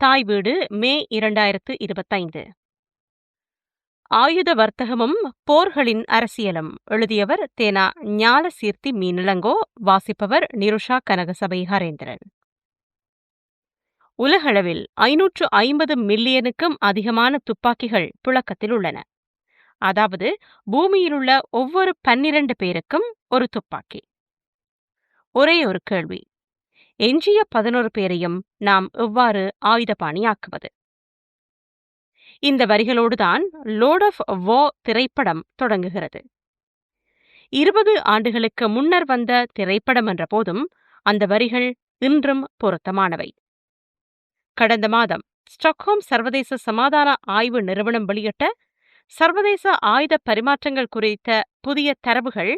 தாய் வீடு மே இரண்டாயிரத்து இருபத்தைந்து. ஆயுத வர்த்தகமும் போர்களின் அரசியலும். எழுதியவர் தேனா ஞாலசீர்த்தி மீனிலங்கோ வாசிப்பவர் நிருஷா கனகசபை ஹரேந்திரன் உலகளவில் ஐநூற்று ஐம்பது மில்லியனுக்கும் அதிகமான துப்பாக்கிகள் புழக்கத்தில் உள்ளன. அதாவது பூமியிலுள்ள ஒவ்வொரு பன்னிரண்டு பேருக்கும் ஒரு துப்பாக்கி. ஒரே ஒரு கேள்வி. எஞ்சிய பதினோரு பேரையும் நாம் எவ்வாறு ஆயுதபாணியாக்குவது? இந்த வரிகளோடுதான் லோட் ஆஃப் வோ திரைப்படம் தொடங்குகிறது. இருபது ஆண்டுகளுக்கு முன்னர் வந்த திரைப்படம் என்ற போதும் அந்த வரிகள் இன்றும் பொருத்தமானவை. கடந்த மாதம் ஸ்டாக்ஹோம் சர்வதேச சமாதான ஆய்வு நிறுவனம் வெளியிட்ட சர்வதேச ஆயுத பரிமாற்றங்கள் குறித்த புதிய தரவுகள்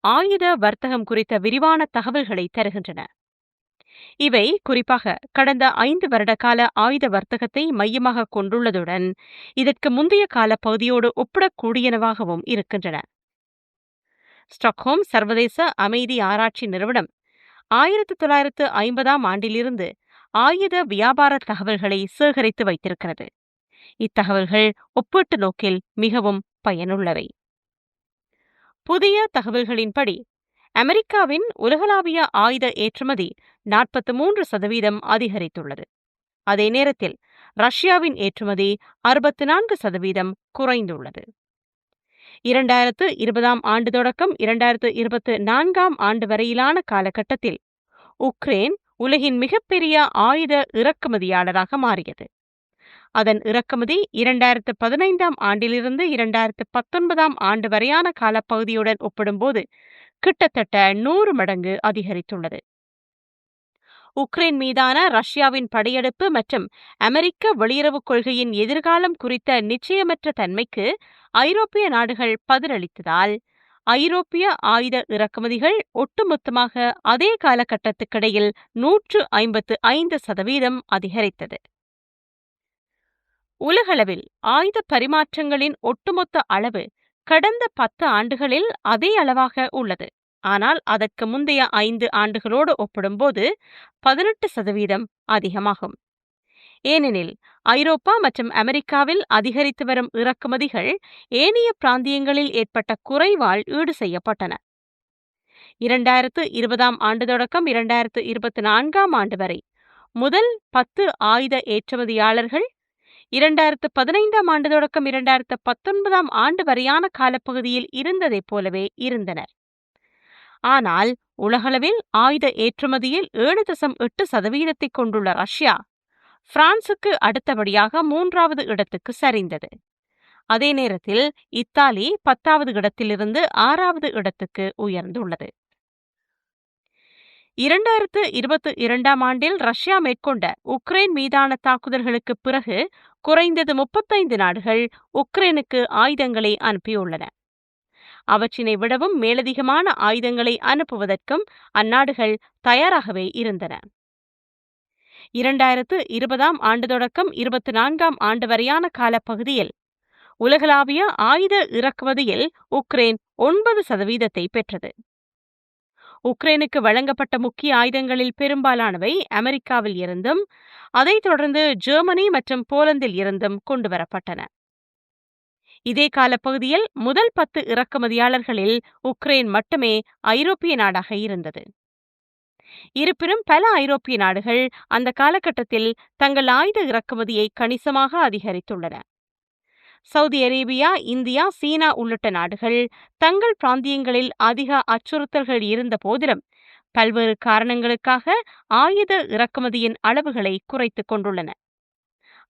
ஆயுத வர்த்தகம் குறித்த விரிவான தகவல்களை தருகின்றன. இவை குறிப்பாக கடந்த ஐந்து வருட கால ஆயுத வர்த்தகத்தை மையமாக கொண்டுள்ளதுடன் இதற்கு முந்தைய கால பகுதியோடு ஒப்பிடக்கூடியனவாகவும் இருக்கின்றன. ஸ்டாக்ஹோம் சர்வதேச அமைதி ஆராய்ச்சி நிறுவனம் ஆயிரத்தி தொள்ளாயிரத்து ஐம்பதாம் ஆண்டிலிருந்து ஆயுத வியாபார தகவல்களை சேகரித்து வைத்திருக்கிறது. இத்தகவல்கள் ஒப்பீட்டு நோக்கில் மிகவும் பயனுள்ளவை. புதிய தகவல்களின்படி அமெரிக்காவின் உலகளாவிய ஆயுத ஏற்றுமதி நாற்பத்தி மூன்று சதவீதம் அதிகரித்துள்ளது. அதே நேரத்தில் ரஷ்யாவின் ஏற்றுமதி அறுபத்தி நான்கு சதவீதம் குறைந்துள்ளது. இரண்டாயிரத்து இருபதாம் ஆண்டு தொடக்கம் இரண்டாயிரத்து இருபத்தி நான்காம் ஆண்டு வரையிலான காலகட்டத்தில் உக்ரைன் உலகின் மிகப்பெரிய ஆயுத இறக்குமதியாளராக மாறியது. அதன் இறக்குமதி இரண்டாயிரத்து பதினைந்தாம் ஆண்டிலிருந்து இரண்டாயிரத்து பத்தொன்பதாம் ஆண்டு வரையான காலப்பகுதியுடன் ஒப்பிடும்போது கிட்டத்தட்ட நூறு மடங்கு அதிகரித்துள்ளது. உக்ரைன் மீதான ரஷ்யாவின் படையெடுப்பு மற்றும் அமெரிக்க வெளியுறவுக் கொள்கையின் எதிர்காலம் குறித்த நிச்சயமற்ற தன்மைக்கு ஐரோப்பிய நாடுகள் பதிலளித்ததால் ஐரோப்பிய ஆயுத இறக்குமதிகள் ஒட்டுமொத்தமாக அதே காலகட்டத்துக்கிடையில் நூற்று ஐம்பத்து ஐந்து சதவீதம் அதிகரித்தது. உலகளவில் ஆயுத பரிமாற்றங்களின் ஒட்டுமொத்த அளவு கடந்த பத்து ஆண்டுகளில் அதே அளவாக உள்ளது. ஆனால் அதற்கு முந்தைய ஐந்து ஆண்டுகளோடு ஒப்பிடும்போது பதினெட்டு சதவீதம் அதிகமாகும். ஏனெனில் ஐரோப்பா மற்றும் அமெரிக்காவில் அதிகரித்து வரும் இறக்குமதிகள் ஏனைய பிராந்தியங்களில் ஏற்பட்ட குறைவால் ஈடு செய்யப்பட்டன. இரண்டாயிரத்து இருபதாம் ஆண்டு தொடக்கம் இரண்டாயிரத்து இருபத்தி நான்காம் ஆண்டு வரை முதல் பத்து ஆயுத ஏற்றுமதியாளர்கள் இரண்டாயிரத்து பதினைந்தாம் ஆண்டு தொடக்கம் இரண்டாயிரத்து பத்தொன்பதாம் ஆண்டு வரையான காலப்பகுதியில் இருந்ததைப் போலவே இருந்தனர். ஆனால் உலகளவில் ஆயுத ஏற்றுமதியில் ஏழு தசம் எட்டு சதவீதத்தை கொண்டுள்ள ரஷ்யா பிரான்சுக்கு அடுத்தபடியாக மூன்றாவது இடத்துக்கு சரிந்தது. அதே நேரத்தில் இத்தாலி பத்தாவது இடத்திலிருந்து ஆறாவது இடத்துக்கு உயர்ந்துள்ளது. இரண்டாயிரத்து இருபத்தி இரண்டாம் ஆண்டில் ரஷ்யா மேற்கொண்ட உக்ரைன் மீதான தாக்குதல்களுக்கு பிறகு குறைந்தது முப்பத்தைந்து நாடுகள் உக்ரைனுக்கு ஆயுதங்களை அனுப்பியுள்ளன. அவற்றினை விடவும் மேலதிகமான ஆயுதங்களை அனுப்புவதற்கும் அந்நாடுகள் தயாராகவே இருந்தன. இரண்டாயிரத்து இருபதாம் ஆண்டு தொடக்கம் இருபத்தி நான்காம் ஆண்டு வரையான காலப்பகுதியில் உலகளாவிய ஆயுத இறக்குமதியில் உக்ரைன் ஒன்பது சதவீதத்தை பெற்றது. உக்ரைனுக்கு வழங்கப்பட்ட முக்கிய ஆயுதங்களில் பெரும்பாலானவை அமெரிக்காவில் இருந்தும் அதைத் தொடர்ந்து ஜெர்மனி மற்றும் போலந்தில் இருந்தும் கொண்டுவரப்பட்டன. இதே காலப்பகுதியில் முதல் பத்து இறக்குமதியாளர்களில் உக்ரைன் மட்டுமே ஐரோப்பிய நாடாக இருந்தது. இருப்பினும் பல ஐரோப்பிய நாடுகள் அந்த காலகட்டத்தில் தங்கள் ஆயுத இறக்குமதியை கணிசமாக அதிகரித்துள்ளன. சவுதி அரேபியா இந்தியா சீனா உள்ளிட்ட நாடுகள் தங்கள் பிராந்தியங்களில் அதிக அச்சுறுத்தல்கள் இருந்த போதிலும் பல்வேறு காரணங்களுக்காக ஆயுத இறக்குமதியின் அளவுகளை குறைத்துக் கொண்டுள்ளன.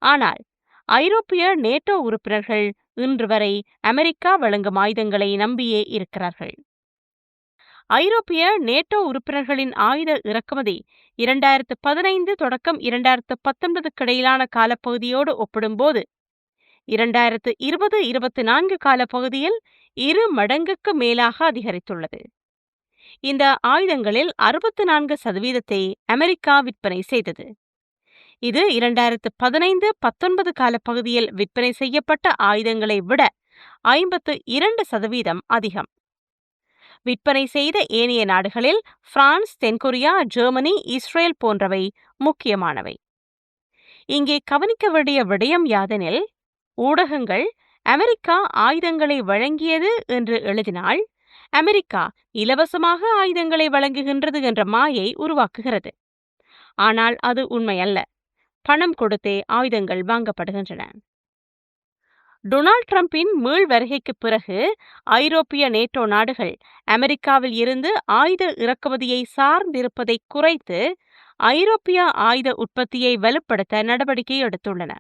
ஆனால் ஐரோப்பிய நேட்டோ உறுப்பினர்கள் இன்று வரை அமெரிக்கா வழங்கும் ஆயுதங்களை நம்பியே இருக்கிறார்கள். ஐரோப்பிய நேட்டோ உறுப்பினர்களின் ஆயுத இறக்குமதி இரண்டாயிரத்து பதினைந்து தொடக்கம் இரண்டாயிரத்து பத்தொன்பதுக்கு இடையிலான காலப்பகுதியோடு ஒப்பிடும்போது இரண்டாயிரத்து இருபது இருபத்தி நான்கு காலப்பகுதியில் இரு மடங்குக்கு மேலாக அதிகரித்துள்ளது. இந்த ஆயுதங்களில் அறுபத்து நான்கு சதவீதத்தை அமெரிக்கா விற்பனை செய்தது. இது இரண்டாயிரத்து பதினைந்து பத்தொன்பது காலப்பகுதியில் விற்பனை செய்யப்பட்ட ஆயுதங்களை விட ஐம்பத்து இரண்டு சதவீதம் அதிகம். விற்பனை செய்த ஏனைய நாடுகளில் பிரான்ஸ் தென்கொரியா ஜெர்மனி இஸ்ரேல் போன்றவை முக்கியமானவை. இங்கே கவனிக்க வேண்டிய விடயம் யாதெனில் ஊடகங்கள் அமெரிக்கா ஆயுதங்களை வழங்கியது என்று எழுதினால் அமெரிக்கா இலவசமாக ஆயுதங்களை வழங்குகின்றது என்ற மாயை உருவாக்குகிறது. ஆனால் அது உண்மையல்ல. பணம் கொடுத்தே ஆயுதங்கள் வாங்கப்படுகின்றன. டொனால்ட் ட்ரம்பின் மீள் வருகைக்கு பிறகு ஐரோப்பிய நேட்டோ நாடுகள் அமெரிக்காவில் இருந்து ஆயுத இறக்குமதியை சார்ந்திருப்பதை குறைத்து ஐரோப்பிய ஆயுத உற்பத்தியை வலுப்படுத்த நடவடிக்கை எடுத்துள்ளன.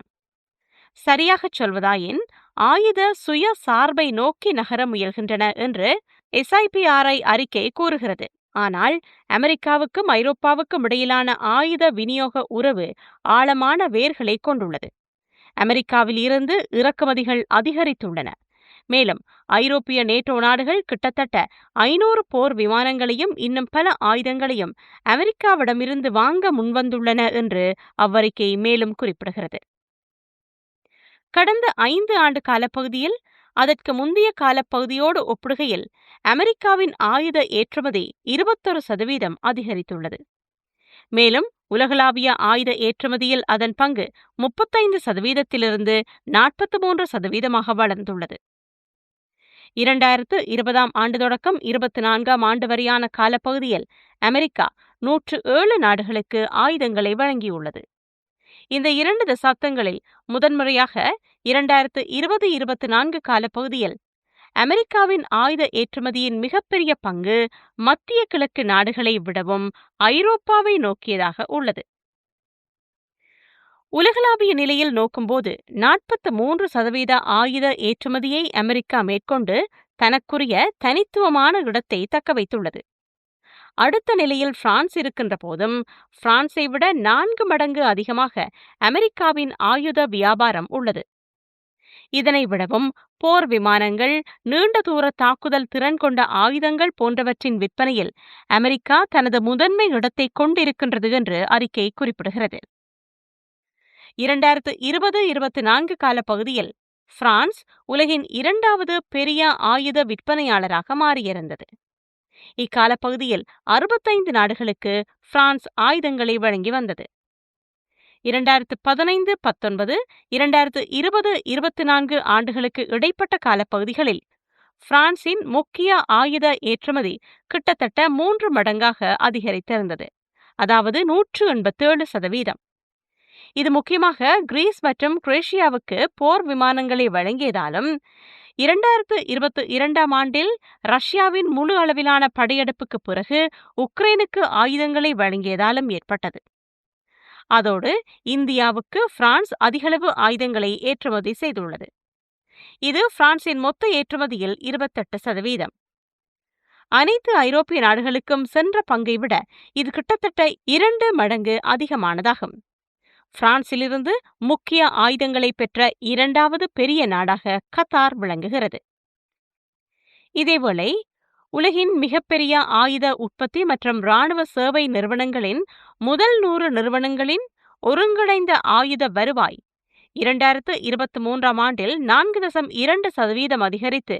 சரியாகச் சொல்வதாயின் ஆயுத சுய சார்பை நோக்கி நகர முயல்கின்றன என்று எஸ்ஐபிஆர்ஐ அறிக்கை கூறுகிறது. ஆனால் அமெரிக்காவுக்கும் ஐரோப்பாவுக்கும் இடையிலான ஆயுத விநியோக உறவு ஆழமான வேர்களை கொண்டுள்ளது. அமெரிக்காவில் இருந்து இறக்குமதிகள் அதிகரித்துள்ளன. மேலும் ஐரோப்பிய நேட்டோ நாடுகள் கிட்டத்தட்ட ஐநூறு போர் விமானங்களையும் இன்னும் பல ஆயுதங்களையும் அமெரிக்காவிடமிருந்து வாங்க முன்வந்துள்ளன என்று அவ்வறிக்கை மேலும் குறிப்பிடுகிறது. கடந்த ஐந்து ஆண்டு காலப்பகுதியில் அதற்கு முந்தைய காலப்பகுதியோடு ஒப்பிடுகையில் அமெரிக்காவின் ஆயுத ஏற்றுமதி இருபத்தொரு சதவீதம் அதிகரித்துள்ளது. மேலும் உலகளாவிய ஆயுத ஏற்றுமதியில் அதன் பங்கு முப்பத்தைந்து சதவீதத்திலிருந்து நாற்பத்தி மூன்று சதவீதமாக வளர்ந்துள்ளது. இரண்டாயிரத்து இருபதாம் ஆண்டு தொடக்கம் இருபத்தி நான்காம் ஆண்டு வரையான காலப்பகுதியில் அமெரிக்கா நூற்று ஏழு நாடுகளுக்கு ஆயுதங்களை வழங்கியுள்ளது. இந்த இரண்டு தசாப்தங்களில் முதன்முறையாக இரண்டாயிரத்து இருபது இருபத்தி நான்கு காலப்பகுதியில் அமெரிக்காவின் ஆயுத ஏற்றுமதியின் மிகப்பெரிய பங்கு மத்திய கிழக்கு நாடுகளை விடவும் ஐரோப்பாவை நோக்கியதாக உள்ளது. உலகளாவிய நிலையில் நோக்கும்போது நாற்பத்து மூன்று சதவீத ஆயுத ஏற்றுமதியை அமெரிக்கா மேற்கொண்டு தனக்குரிய தனித்துவமான இடத்தை தக்க வைத்துள்ளது. அடுத்த நிலையில் பிரான்ஸ் இருக்கின்ற போதும் பிரான்ஸை விட நான்கு மடங்கு அதிகமாக அமெரிக்காவின் ஆயுத வியாபாரம் உள்ளது. இதனை விடவும் போர் விமானங்கள் நீண்ட தூர தாக்குதல் திறன் கொண்ட ஆயுதங்கள் போன்றவற்றின் விற்பனையில் அமெரிக்கா தனது முதன்மை இடத்தை கொண்டிருக்கின்றது என்று அறிக்கை குறிப்பிடுகிறது. இரண்டாயிரத்து இருபது இருபத்தி நான்கு கால பகுதியில் பிரான்ஸ் உலகின் இரண்டாவது பெரிய ஆயுத விற்பனையாளராக மாறியிருந்தது. இக்காலப்பகுதியில் அறுபத்தைந்து நாடுகளுக்கு பிரான்ஸ் ஆயுதங்களை வழங்கி வந்தது. இரண்டாயிரத்து பதினைந்து பத்தொன்பது இரண்டாயிரத்து இருபது இருபத்தி நான்கு ஆண்டுகளுக்கு இடைப்பட்ட காலப்பகுதிகளில் பிரான்சின் முக்கிய ஆயுத ஏற்றுமதி கிட்டத்தட்ட மூன்று மடங்காக அதிகரித்திருந்தது. அதாவது நூற்று எண்பத்தேழு சதவீதம். இது முக்கியமாக கிரீஸ் மற்றும் குரேஷியாவுக்கு போர் விமானங்களை வழங்கியதாலும் இரண்டாயிரத்து இருபத்தி இரண்டாம் ஆண்டில் ரஷ்யாவின் முழு அளவிலான படையெடுப்புக்கு பிறகு உக்ரைனுக்கு ஆயுதங்களை வழங்கியதாலும் ஏற்பட்டது. அதோடு இந்தியாவுக்கு பிரான்ஸ் அதிகளவு ஆயுதங்களை ஏற்றுமதி செய்துள்ளது. இது பிரான்சின் மொத்த ஏற்றுமதியில் இருபத்தெட்டு சதவீதம். அனைத்து ஐரோப்பிய நாடுகளுக்கும் சென்ற பங்கை விட இது கிட்டத்தட்ட இரண்டு மடங்கு அதிகமானதாகும். பிரான்சிலிருந்து முக்கிய ஆயுதங்களை பெற்ற இரண்டாவது பெரிய நாடாக கத்தார் விளங்குகிறது. இதேவேளை உலகின் மிகப்பெரிய ஆயுத உற்பத்தி மற்றும் இராணுவ சேவை நிறுவனங்களின் முதல் நூறு நிறுவனங்களின் ஒருங்கிணைந்த ஆயுத வருவாய் இரண்டாயிரத்து இருபத்தி மூன்றாம் ஆண்டில் நான்கு தசம் இரண்டு சதவீதம் அதிகரித்து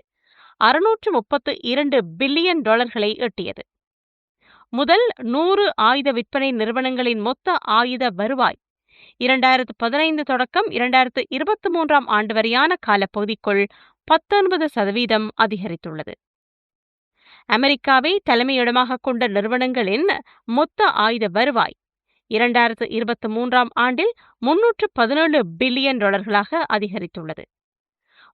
அறுநூற்று முப்பத்து இரண்டு பில்லியன் டாலர்களை எட்டியது. முதல் நூறு ஆயுத விற்பனை நிறுவனங்களின் மொத்த ஆயுத வருவாய் இரண்டாயிரத்து பதினைந்து தொடக்கம் இரண்டாயிரத்து இருபத்தி மூன்றாம் ஆண்டு வரையான காலப்பகுதிக்குள் பத்தொன்பது சதவீதம் அதிகரித்துள்ளது. அமெரிக்காவை தலைமையிடமாக கொண்ட நிறுவனங்களின் மொத்த ஆயுத வருவாய் இரண்டாயிரத்து இருபத்தி மூன்றாம் ஆண்டில் முன்னூற்று பதினேழு பில்லியன் டாலர்களாக அதிகரித்துள்ளது.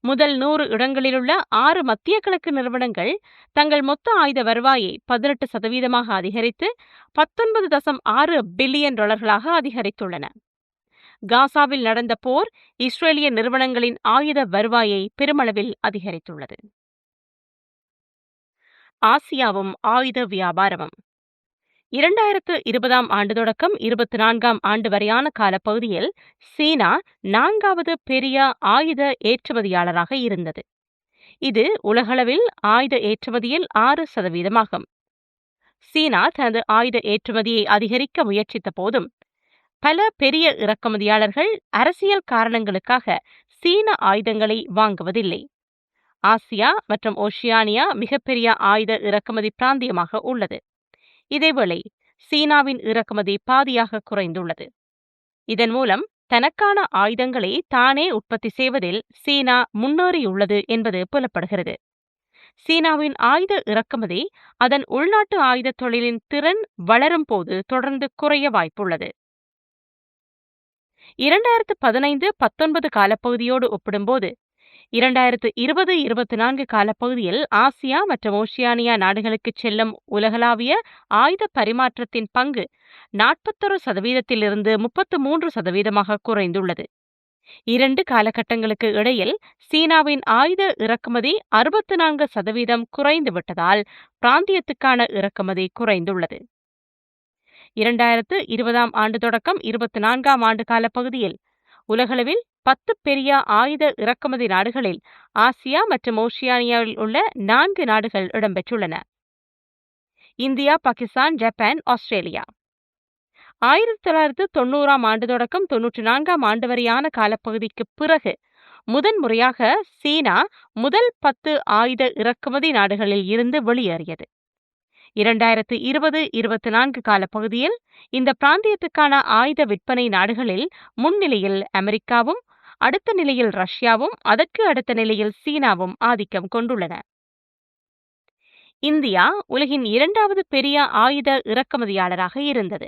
முதல் நூறு இடங்களிலுள்ள ஆறு மத்திய கிழக்கு நிறுவனங்கள் தங்கள் மொத்த ஆயுத வருவாயை பதினெட்டு சதவீதமாக அதிகரித்து பத்தொன்பது தசம் ஆறு பில்லியன் டாலர்களாக அதிகரித்துள்ளன. காசாவில் நடந்த போர் இஸ்ரேலிய நிறுவனங்களின் ஆயுத வருவாயை பெருமளவில் அதிகரித்துள்ளது. ஆசியாவும் ஆயுத வியாபாரமும். இரண்டாயிரத்து இருபதாம் ஆண்டு தொடக்கம் இருபத்தி நான்காம் ஆண்டு வரையான காலப்பகுதியில் சீனா நான்காவது பெரிய ஆயுத ஏற்றுமதியாளராக இருந்தது. இது உலகளவில் ஆயுத ஏற்றுமதியில் ஆறு சதவீதமாகும். சீனா தனது ஆயுத ஏற்றுமதியை அதிகரிக்க முயற்சித்த போதும் பல பெரிய இறக்குமதியாளர்கள் அரசியல் காரணங்களுக்காக சீன ஆயுதங்களை வாங்குவதில்லை. ஆசியா மற்றும் ஓஷியானியா மிகப்பெரிய ஆயுத இறக்குமதி பிராந்தியமாக உள்ளது. இதேவேளை சீனாவின் இறக்குமதி பாதியாக குறைந்துள்ளது. இதன் மூலம் தனக்கான ஆயுதங்களை தானே உற்பத்தி செய்வதில் சீனா முன்னேறியுள்ளது என்பது புலப்படுகிறது. சீனாவின் ஆயுத இறக்குமதி அதன் உள்நாட்டு ஆயுத தொழிலின் திறன் வளரும் போது தொடர்ந்து குறைய வாய்ப்புள்ளது. இரண்டாயிரத்து பதினைந்து பத்தொன்பது காலப்பகுதியோடு ஒப்பிடும்போது இரண்டாயிரத்து இருபது இருபத்தி நான்கு காலப்பகுதியில் ஆசியா மற்றும் ஓஷியானியா நாடுகளுக்கு செல்லும் உலகளாவிய ஆயுத பரிமாற்றத்தின் பங்கு நாற்பத்தொரு சதவீதத்திலிருந்து முப்பத்து மூன்று சதவீதமாக குறைந்துள்ளது. இரண்டு காலகட்டங்களுக்கு இடையில் சீனாவின் ஆயுத இறக்குமதி அறுபத்து நான்கு சதவீதம் குறைந்து விட்டதால் பிராந்தியத்துக்கான இறக்குமதி குறைந்துள்ளது. இரண்டாயிரத்து இருபதாம் ஆண்டு தொடக்கம் இருபத்தி நான்காம் ஆண்டு கால பகுதியில் உலகளவில் பத்து பெரிய ஆயுத இறக்குமதி நாடுகளில் ஆசியா மற்றும் ஓஷியானியாவில் உள்ள நான்கு நாடுகள் இடம்பெற்றுள்ளன. India Pakistan Japan Australia. ஆயிரத்தி தொள்ளாயிரத்து தொண்ணூறாம் ஆண்டு தொடக்கம் தொன்னூற்றி நான்காம் ஆண்டு வரையான காலப்பகுதிக்கு பிறகு முதன்முறையாக சீனா முதல் பத்து ஆயுத இறக்குமதி நாடுகளில் இருந்து வெளியேறியது. இரண்டாயிரத்து இருபது இருபத்தி நான்கு காலப்பகுதியில் இந்த பிராந்தியத்துக்கான ஆயுத விற்பனை நாடுகளில் முன்னிலையில் அமெரிக்காவும் அடுத்த நிலையில் ரஷ்யாவும் அதற்கு அடுத்த நிலையில் சீனாவும் ஆதிக்கம் கொண்டுள்ளன. இந்தியா உலகின் இரண்டாவது பெரிய ஆயுத இறக்குமதியாளராக இருந்தது.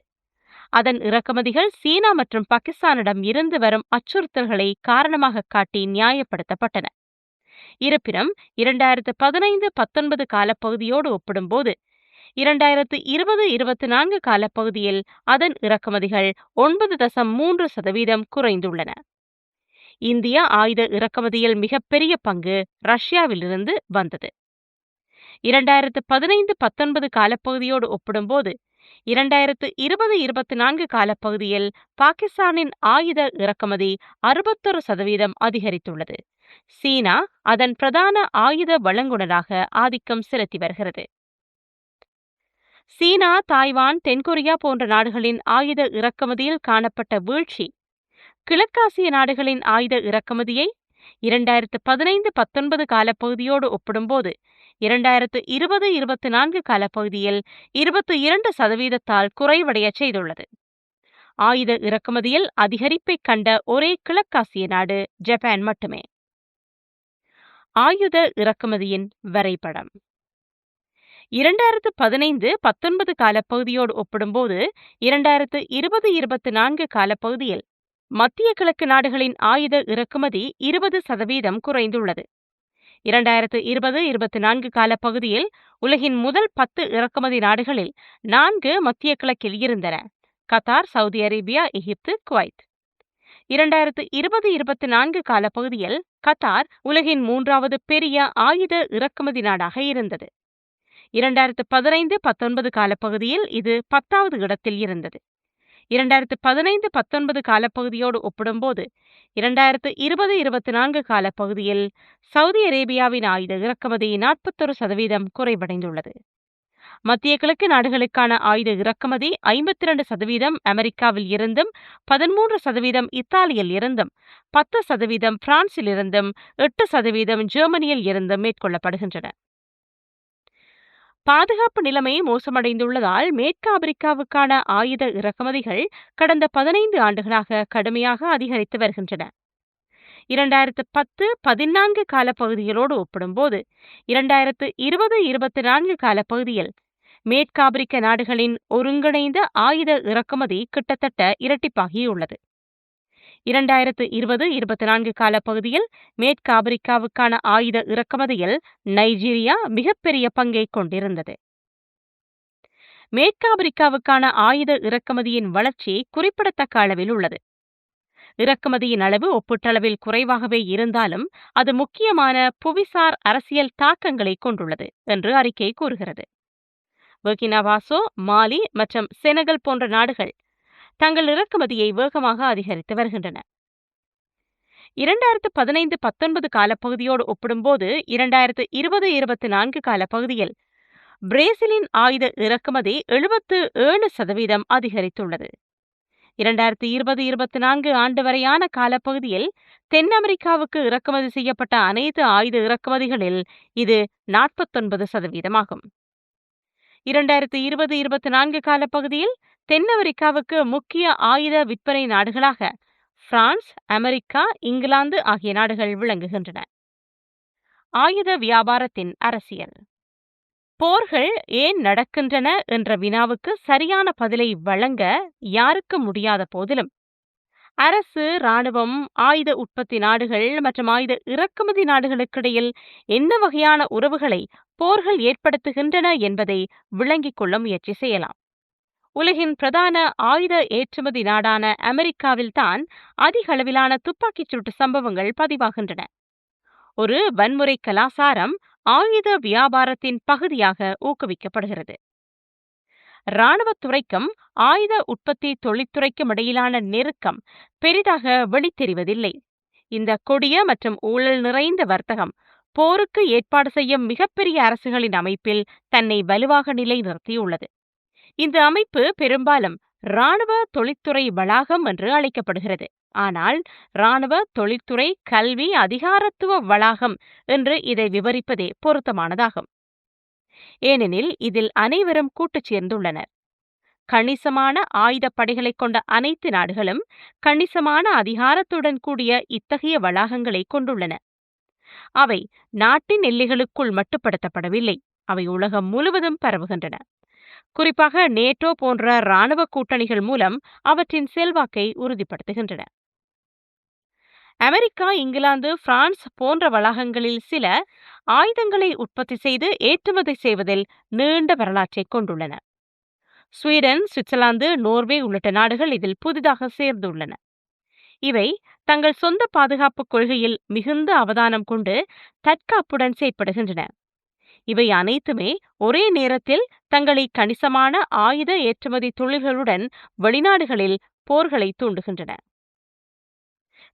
அதன் இறக்குமதிகள் சீனா மற்றும் பாகிஸ்தானிடம் இருந்து வரும் அச்சுறுத்தல்களை காரணமாக காட்டி நியாயப்படுத்தப்பட்டன. இருப்பினும் இரண்டாயிரத்து பதினைந்து பத்தொன்பது காலப்பகுதியோடு ஒப்பிடும்போது இரண்டாயிரத்து இருபது இருபத்தி நான்கு காலப்பகுதியில் அதன் இறக்குமதிகள் ஒன்பது தசம் மூன்று சதவீதம் குறைந்துள்ளன. இந்திய ஆயுத இறக்குமதியில் மிகப்பெரிய பங்கு ரஷ்யாவிலிருந்து வந்தது. இரண்டாயிரத்து பதினைந்து பத்தொன்பது காலப்பகுதியோடு ஒப்பிடும்போது இரண்டாயிரத்து இருபது இருபத்தி நான்கு காலப்பகுதியில் பாகிஸ்தானின் ஆயுத இறக்குமதி அறுபத்தொரு சதவீதம் அதிகரித்துள்ளது. சீனா அதன் பிரதான ஆயுத வழங்குனராக ஆதிக்கம் செலுத்தி வருகிறது. சீனா தாய்வான் தென்கொரியா போன்ற நாடுகளின் ஆயுத இறக்குமதியில் காணப்பட்ட வீழ்ச்சி. கிழக்காசிய நாடுகளின் ஆயுத இறக்குமதியை இரண்டாயிரத்து பதினைந்து பத்தொன்பது காலப்பகுதியோடு ஒப்பிடும்போது இரண்டாயிரத்து இருபது இருபத்தி நான்கு காலப்பகுதியில் இருபத்தி இரண்டு சதவீதத்தால் குறைவடைய செய்துள்ளது. ஆயுத இறக்குமதியில் அதிகரிப்பை கண்ட ஒரே கிழக்காசிய நாடு ஜப்பான் மட்டுமே. ஆயுத இறக்குமதியின் வரைபடம். இரண்டாயிரத்து பதினைந்து பத்தொன்பது காலப்பகுதியோடு ஒப்பிடும்போது இரண்டாயிரத்து இருபது இருபத்தி நான்கு காலப்பகுதியில் மத்திய கிழக்கு நாடுகளின் ஆயுத இறக்குமதி இருபது சதவீதம் குறைந்துள்ளது. இரண்டாயிரத்து இருபது இருபத்தி நான்கு காலப்பகுதியில் உலகின் முதல் பத்து இறக்குமதி நாடுகளில் நான்கு மத்திய கிழக்கில் இருந்தன. Qatar Saudi Arabia Egypt Kuwait. இரண்டாயிரத்து இருபது இருபத்தி நான்கு காலப்பகுதியில் கத்தார் உலகின் மூன்றாவது பெரிய ஆயுத இறக்குமதி நாடாக இருந்தது. இரண்டாயிரத்து பதினைந்து பத்தொன்பது காலப்பகுதியில் இது பத்தாவது இடத்தில் இருந்தது. இரண்டாயிரத்து பதினைந்து பத்தொன்பது காலப்பகுதியோடு ஒப்பிடும்போது இரண்டாயிரத்து இருபது இருபத்தி நான்கு காலப்பகுதியில் சவுதி அரேபியாவின் ஆயுத இறக்குமதி நாற்பத்தொரு சதவீதம் குறைவடைந்துள்ளது. மத்திய கிழக்கு நாடுகளுக்கான ஆயுத இறக்குமதி ஐம்பத்தி இரண்டு சதவீதம் அமெரிக்காவில் இருந்தும் பதிமூன்று சதவீதம் இத்தாலியில் இருந்தும் பத்து சதவீதம் பிரான்சில் இருந்தும் எட்டு சதவீதம் ஜெர்மனியில் இருந்தும் மேற்கொள்ளப்படுகின்றன. பாதுகாப்பு நிலைமை மோசமடைந்துள்ளதால் மேற்கு ஆப்பிரிக்காவுக்கான ஆயுத இறக்குமதிகள் கடந்த பதினைந்து ஆண்டுகளாக கடுமையாக அதிகரித்து வருகின்றன. இரண்டாயிரத்து பத்து பதினான்கு காலப்பகுதிகளோடு ஒப்பிடும்போது இரண்டாயிரத்து இருபது இருபத்தி நான்கு காலப்பகுதியில் மேற்காப்பிரிக்க நாடுகளின் ஒருங்கிணைந்த ஆயுத இறக்குமதி கிட்டத்தட்ட இரட்டிப்பாகியுள்ளது. இரண்டாயிரத்து இருபது இருபத்தி நான்கு காலப்பகுதியில் மேற்கு ஆப்பிரிக்காவுக்கான ஆயுத இறக்குமதியில் நைஜீரியா மிகப்பெரிய பங்கை கொண்டிருந்தது. மேற்கு ஆப்பிரிக்காவுக்கான ஆயுத இறக்குமதியின் வளர்ச்சி குறிப்பிடத்தக்க அளவில் உள்ளது. இறக்குமதியின் அளவு ஒப்பீட்டளவில் குறைவாகவே இருந்தாலும் அது முக்கியமான புவிசார் அரசியல் தாக்கங்களை கொண்டுள்ளது என்று அறிக்கை கூறுகிறது. பர்கினாபாசோ மாலி மற்றும் செனகல் போன்ற நாடுகள் தங்கள் இறக்குமதியை வேகமாக அதிகரித்து வருகின்றன. இரண்டாயிரத்து பதினைந்து பத்தொன்பது காலப்பகுதியோடு ஒப்பிடும்போது இரண்டாயிரத்து இருபது இருபத்தி நான்கு காலப்பகுதியில் பிரேசிலின் ஆயுத இறக்குமதி எழுபத்து ஏழு சதவீதம் அதிகரித்துள்ளது. இரண்டாயிரத்தி இருபது இருபத்தி நான்கு ஆண்டு வரையான காலப்பகுதியில் தென் அமெரிக்காவுக்கு இறக்குமதி செய்யப்பட்ட அனைத்து ஆயுத இறக்குமதிகளில் இது நாற்பத்தொன்பது சதவீதமாகும். இரண்டாயிரத்தி இருபது இருபத்தி நான்கு காலப்பகுதியில் தென்னமெரிக்காவுக்கு முக்கிய ஆயுத விற்பனை நாடுகளாக பிரான்ஸ் அமெரிக்கா இங்கிலாந்து ஆகிய நாடுகள் விளங்குகின்றன. ஆயுத வியாபாரத்தின் அரசியல். போர்கள் ஏன் நடக்கின்றன என்ற வினாவுக்கு சரியான பதிலை வழங்க யாருக்கு முடியாத போதிலும் அரசு இராணுவம் ஆயுத உற்பத்தி நாடுகள் மற்றும் ஆயுத இறக்குமதி நாடுகளுக்கிடையில் என்ன வகையான உறவுகளை போர்கள் ஏற்படுத்துகின்றன என்பதை விளங்கிக் கொள்ள முயற்சி செய்யலாம். உலகின் பிரதான ஆயுத ஏற்றுமதி நாடான அமெரிக்காவில்தான் அதிக அளவிலான துப்பாக்கிச் சூட்டு சம்பவங்கள் பதிவாகின்றன. ஒரு வன்முறை கலாசாரம் ஆயுத வியாபாரத்தின் பகுதியாக ஊக்குவிக்கப்படுகிறது. இராணுவத்துறைக்கும் ஆயுத உற்பத்தி தொழிற்துறைக்கும் இடையிலான நெருக்கம் பெரிதாக வெளித்தெரிவதில்லை. இந்த கொடிய மற்றும் ஊழல் நிறைந்த வர்த்தகம் போருக்கு ஏற்பாடு செய்யும் மிகப்பெரிய அரசுகளின் அமைப்பில் தன்னை வலுவாக நிலைநிறுத்தியுள்ளது. இந்த அமைப்பு பெரும்பாலும் இராணுவ தொழில்துறை வளாகம் என்று அழைக்கப்படுகிறது. ஆனால் இராணுவ தொழில்துறை கல்வி அதிகாரத்துவ வளாகம் என்று இதை விவரிப்பதே பொருத்தமானதாகும். ஏனெனில் இதில் அனைவரும் கூட்டுச் சேர்ந்துள்ளனர். கணிசமான ஆயுதப் படைகளைக் கொண்ட அனைத்து நாடுகளும் கணிசமான அதிகாரத்துடன் கூடிய இத்தகைய வளாகங்களை கொண்டுள்ளன. அவை நாட்டின் எல்லைகளுக்குள் மட்டுப்படுத்தப்படவில்லை. அவை உலகம் முழுவதும் பரவுகின்றன. குறிப்பாக நேட்டோ போன்ற இராணுவ கூட்டணிகள் மூலம் அவற்றின் செல்வாக்கை உறுதிப்படுத்துகின்றன. அமெரிக்கா இங்கிலாந்து பிரான்ஸ் போன்ற வளாகங்களில் சில ஆயுதங்களை உற்பத்தி செய்து ஏற்றுமதி செய்வதில் நீண்ட வரலாற்றை கொண்டுள்ளன. ஸ்வீடன் சுவிட்சர்லாந்து நோர்வே உள்ளிட்ட நாடுகள் இதில் புதிதாக சேர்ந்துள்ளன. இவை தங்கள் சொந்த பாதுகாப்பு கொள்கையில் மிகுந்த அவதானம் கொண்டு தற்காப்புடன் செயற்படுகின்றன. இவை அனைத்துமே ஒரே நேரத்தில் தங்களை கணிசமான ஆயுத ஏற்றுமதி தொழில்களுடன் வெளிநாடுகளில் போர்களை தூண்டுகின்றன.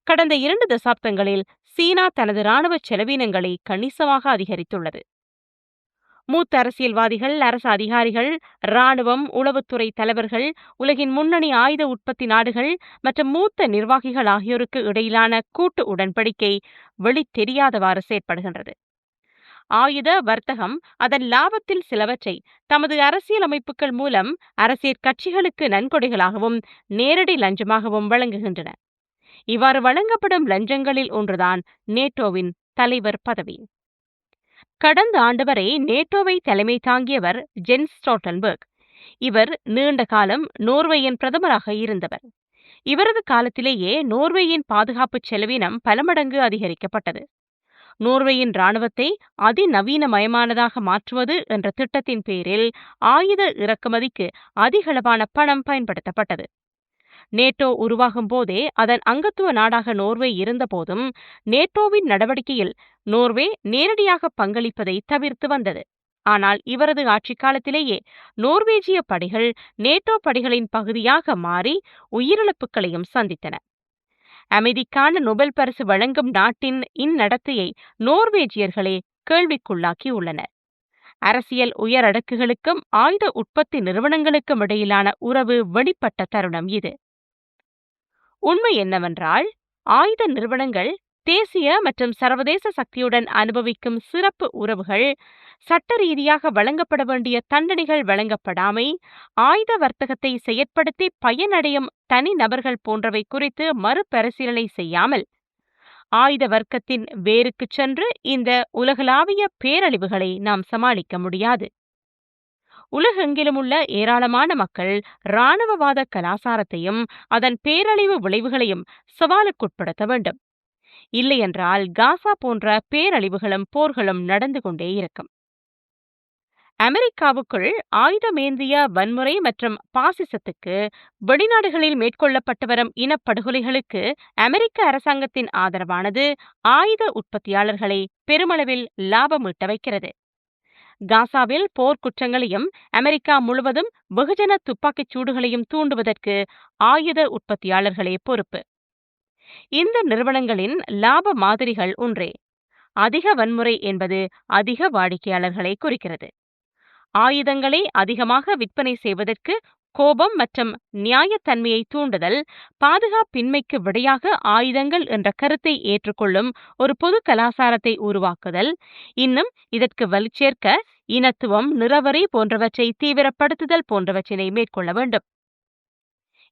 கடந்த இரண்டு தசாப்தங்களில் சீனா தனது இராணுவ செலவினங்களை கணிசமாக அதிகரித்துள்ளது. மூத்த அரசியல்வாதிகள் அரசு அதிகாரிகள் இராணுவம் உளவுத்துறை தலைவர்கள் உலகின் முன்னணி ஆயுத உற்பத்தி நாடுகள் மற்றும் மூத்த நிர்வாகிகள் ஆகியோருக்கு இடையிலான கூட்டு உடன்படிக்கை வெளித்தெரியாதவாறு செயற்படுகின்றது. ஆயுத வர்த்தகம் அதன் லாபத்தில் சிலவற்றை தமது அரசியலமைப்புகள் மூலம் அரசியல் கட்சிகளுக்கு நன்கொடைகளாகவும் நேரடி லஞ்சமாகவும் வழங்குகின்றன. இவ்வாறு வழங்கப்படும் லஞ்சங்களில் ஒன்றுதான் நேட்டோவின் தலைவர் பதவி. கடந்த ஆண்டு வரை நேட்டோவை தலைமை தாங்கியவர் ஜென்ஸ் ஸ்டோட்டன்பர்க். இவர் நீண்ட காலம் நோர்வேயின் பிரதமராக இருந்தவர். இவரது காலத்திலேயே நோர்வேயின் பாதுகாப்பு செலவினம் பல மடங்கு அதிகரிக்கப்பட்டது. நோர்வேயின் இராணுவத்தை அதிநவீனமயமானதாக மாற்றுவது என்ற திட்டத்தின் பேரில் ஆயுத இறக்குமதிக்கு அதிகளவான பணம் பயன்படுத்தப்பட்டது. நேட்டோ உருவாகும் போதே அதன் அங்கத்துவ நாடாக நோர்வே இருந்தபோதும் நேட்டோவின் நடவடிக்கையில் நோர்வே நேரடியாக பங்களிப்பதை தவிர்த்து வந்தது. ஆனால் இவரது ஆட்சி காலத்திலேயே நோர்வேஜிய படைகள் நேட்டோ படைகளின் பகுதியாக மாறி உயிரிழப்புகளையும் சந்தித்தன. அமைதிக்கான நொபல் பரிசு வழங்கும் நாட்டின் இந்நடத்தையை நோர்வேஜியர்களே கேள்விக்குள்ளாக்கியுள்ளனர். அரசியல் உயரடுக்குகளுக்கும் ஆயுத உற்பத்தி நிறுவனங்களுக்கும் இடையிலான உறவு வெளிப்பட்ட தருணம் இது. உண்மை என்னவென்றால் ஆயுத நிறுவனங்கள் தேசிய மற்றும் சர்வதேச சக்தியுடன் அனுபவிக்கும் சிறப்பு உறவுகள் சட்ட ரீதியாக வழங்கப்பட வேண்டிய தண்டனைகள் வழங்கப்படாமை ஆயுத வர்த்தகத்தை செயற்படுத்தி பயனடையும் தனி நபர்கள் போன்றவை குறித்து மறுபரிசீலனை செய்யாமல் ஆயுத வர்க்கத்தின் வேருக்குச் சென்று இந்த உலகளாவிய பேரழிவுகளை நாம் சமாளிக்க முடியாது. உலகெங்கிலும் உள்ள ஏராளமான மக்கள் இராணுவவாத கலாசாரத்தையும் அதன் பேரழிவு விளைவுகளையும் சவாலுக்குட்படுத்த வேண்டும். இல்லையென்றால் காசா போன்ற பேரழிவுகளும் போர்களும் நடந்து கொண்டே இருக்கும். அமெரிக்காவுக்குள் ஆயுதமேந்திய வன்முறை மற்றும் பாசிசத்துக்கு வெளிநாடுகளில் மேற்கொள்ளப்பட்டு வரும் இனப்படுகொலைகளுக்கு அமெரிக்க அரசாங்கத்தின் ஆதரவானது ஆயுத உற்பத்தியாளர்களை பெருமளவில் லாபம் ஈட்ட வைக்கிறது. காசாவில் போர்க்குற்றங்களையும் அமெரிக்கா முழுவதும் வெகுஜன துப்பாக்கிச் சூடுகளையும் தூண்டுவதற்கு ஆயுத உற்பத்தியாளர்களே பொறுப்பு. இந்த நிறுவனங்களின் லாப மாதிரிகள் ஒன்றே. அதிக வன்முறை என்பது அதிக வாடிக்கையாளர்களை குறிக்கிறது. ஆயுதங்களை அதிகமாக விற்பனை செய்வதற்கு கோபம் மற்றும் நியாயத்தன்மையை தூண்டுதல் பாதுகாப்பின்மைக்கு விடையாக ஆயுதங்கள் என்ற கருத்தை ஏற்றுக்கொள்ளும் ஒரு பொது கலாசாரத்தை உருவாக்குதல் இன்னும் இதற்கு வலுச்சேர்க்க இனத்துவம் நிறவரி போன்றவற்றை தீவிரப்படுத்துதல் போன்றவற்றினை மேற்கொள்ள வேண்டும்.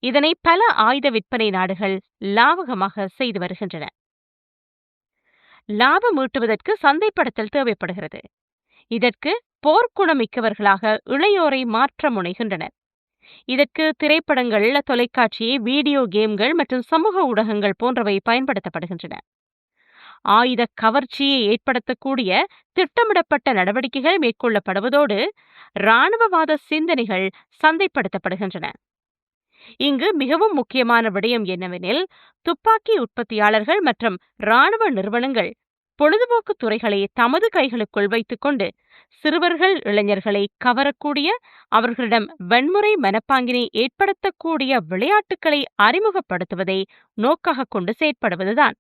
இதனை பல ஆயுத விற்பனை நாடுகள் லாவகமாக செய்து வருகின்றன. லாபம் ஈட்டுவதற்கு சந்தைப்படுத்தல் தேவைப்படுகிறது. இதற்கு போர்க்குணமிக்கவர்களாக இளையோரை மாற்ற முனைகின்றனர். இதற்கு திரைப்படங்கள் தொலைக்காட்சி வீடியோ கேம்கள் மற்றும் சமூக ஊடகங்கள் போன்றவை பயன்படுத்தப்படுகின்றன. ஆயுத கவர்ச்சியை ஏற்படுத்தக்கூடிய திட்டமிடப்பட்ட நடவடிக்கைகள் மேற்கொள்ளப்படுவதோடு இராணுவவாத சிந்தனைகள் சந்தைப்படுத்தப்படுகின்றன. இங்கு மிகவும் முக்கியமான விடயம் என்னவெனில் துப்பாக்கி உற்பத்தியாளர்கள் மற்றும் இராணுவ நிறுவனங்கள் பொழுதுபோக்கு துறைகளை தமது கைகளுக்குள் வைத்துக்கொண்டு சிறுவர்கள் இளைஞர்களை கவரக்கூடிய அவர்களிடம் வன்முறை மனப்பாங்கினை ஏற்படுத்தக்கூடிய விளையாட்டுகளை அறிமுகப்படுத்துவதை நோக்காக கொண்டு செயற்படுவதுதான்.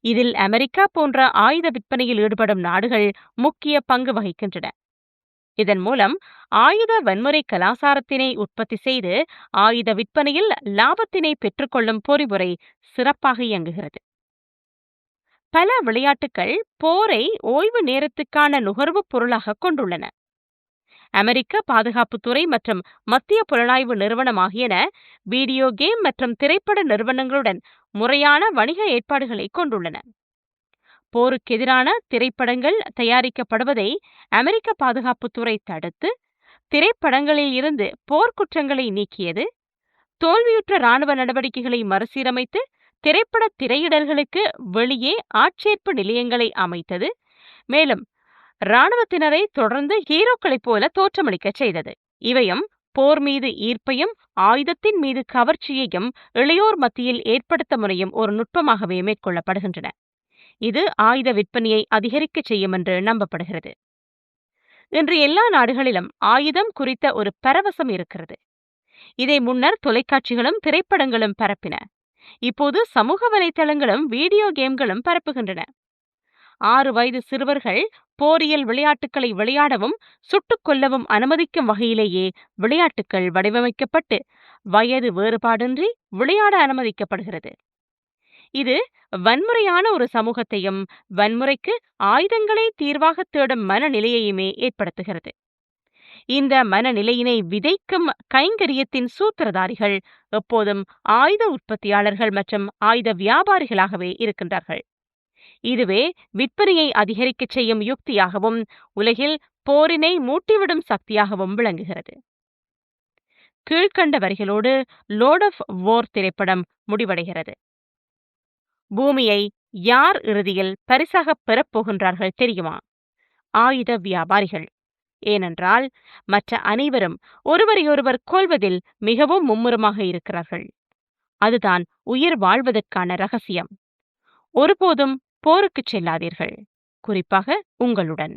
இதில் அமெரிக்கா போன்ற ஆயுத விற்பனையில் ஈடுபடும் நாடுகள் முக்கிய பங்கு வகிக்கின்றன. இதன் மூலம் ஆயுத வன்முறை கலாசாரத்தினை உற்பத்தி செய்து ஆயுத விற்பனையில் லாபத்தினை பெற்றுக்கொள்ளும் பொறிமுறை சிறப்பாக இயங்குகிறது. பல விளையாட்டுகள் போரை ஓய்வு நேரத்துக்கான நுகர்வுப் பொருளாக கொண்டுள்ளன. அமெரிக்க பாதுகாப்புத்துறை மற்றும் மத்திய புலனாய்வு நிறுவனம் ஆகியன வீடியோ கேம் மற்றும் திரைப்பட நிறுவனங்களுடன் முறையான வணிக ஏற்பாடுகளை கொண்டுள்ளன. போருக்கெதிரான திரைப்படங்கள் தயாரிக்கப்படுவதை அமெரிக்க பாதுகாப்புத்துறை தடுத்து திரைப்படங்களில் இருந்து போர்க்குற்றங்களை நீக்கியது. தோல்வியுற்ற இராணுவ நடவடிக்கைகளை மறுசீரமைத்து திரைப்பட திரையிடல்களுக்கு வெளியே ஆட்சேர்ப்பு நிலையங்களை அமைத்தது. மேலும் இராணுவத்தினரை தொடர்ந்து ஹீரோக்களைப் போல தோற்றமளிக்கச் செய்தது. இவையும் போர் மீது ஈர்ப்பையும் ஆயுதத்தின் மீது கவர்ச்சியையும் இளையோர் மத்தியில் ஏற்படுத்த முனையும் ஒரு நுட்பமாகவே மேற்கொள்ளப்படுகின்றன. இது ஆயுத விற்பனையை அதிகரிக்கச் செய்யும் என்று நம்பப்படுகிறது. இன்று எல்லா நாடுகளிலும் ஆயுதம் குறித்த ஒரு பரவசம் இருக்கிறது. இதை முன்னர் தொலைக்காட்சிகளும் திரைப்படங்களும் பரப்பின. இப்போது சமூக வலைத்தளங்களும் வீடியோ கேம்களும் பரப்புகின்றன. ஆறு வயது சிறுவர்கள் போரியல் விளையாட்டுகளை விளையாடவும் சுட்டுக் கொல்லவும் அனுமதிக்கும் வகையிலேயே விளையாட்டுகள் வடிவமைக்கப்பட்டு வயது வேறுபாடின்றி விளையாட அனுமதிக்கப்படுகிறது. இது வன்முறையான ஒரு சமூகத்தையும் வன்முறைக்கு ஆயுதங்களை தீர்வாக தேடும் மனநிலையையுமே ஏற்படுத்துகிறது. இந்த மனநிலையினை விதைக்கும் கைங்கரியத்தின் சூத்திரதாரிகள் எப்போதும் ஆயுத உற்பத்தியாளர்கள் மற்றும் ஆயுத வியாபாரிகளாகவே இருக்கின்றார்கள். இதுவே விற்பனையை அதிகரிக்கச் செய்யும் யுக்தியாகவும் உலகில் போரினை மூட்டிவிடும் சக்தியாகவும் விளங்குகிறது. கீழ்கண்ட வரிகளோடு லோட் ஆஃப் வோர் திரைப்படம் முடிவடைகிறது. பூமியை யார் இறுதியில் பரிசாகப் பெறப்போகின்றார்கள் தெரியுமா? ஆயுத வியாபாரிகள். ஏனென்றால் மற்ற அனைவரும் ஒருவரையொருவர் கொள்வதில் மிகவும் மும்முரமாக இருக்கிறார்கள். அதுதான் உயிர் வாழ்வதற்கான ரகசியம். ஒருபோதும் போருக்குச் செல்லாதீர்கள். குறிப்பாக உங்களுடன்.